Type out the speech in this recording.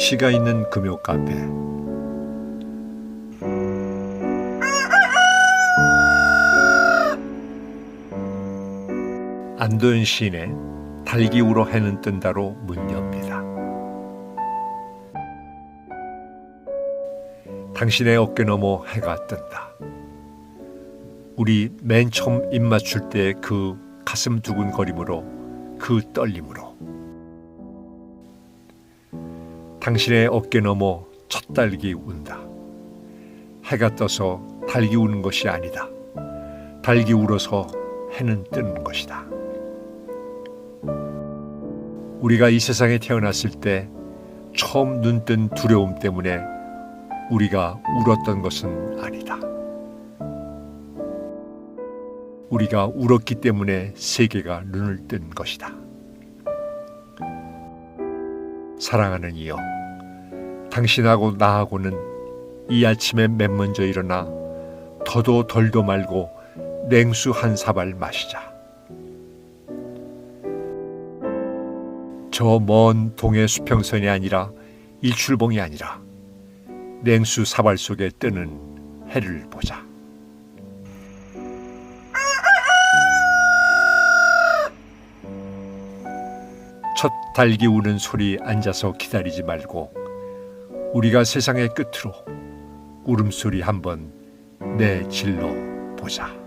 시가 있는 금요 카페 안도현 시인의 달기 우러 해는 뜬다로 문 엽니다. 당신의 어깨 너머 해가 뜬다. 우리 맨 처음 입 맞출 때 그 가슴 두근거림으로 그 떨림으로 당신의 어깨 너머 첫 달기 운다. 해가 떠서 달기 우는 것이 아니다. 달기 울어서 해는 뜨는 것이다. 우리가 이 세상에 태어났을 때 처음 눈뜬 두려움 때문에 우리가 울었던 것은 아니다. 우리가 울었기 때문에 세계가 눈을 뜬 것이다. 사랑하는 이여, 당신하고 나하고는 이 아침에 맨 먼저 일어나 더도 덜도 말고 냉수 한 사발 마시자. 저 먼 동해 수평선이 아니라 일출봉이 아니라 냉수 사발 속에 뜨는 해를 보자. 첫 달기 우는 소리 앉아서 기다리지 말고 우리가 세상의 끝으로 울음소리 한번 내질러 보자.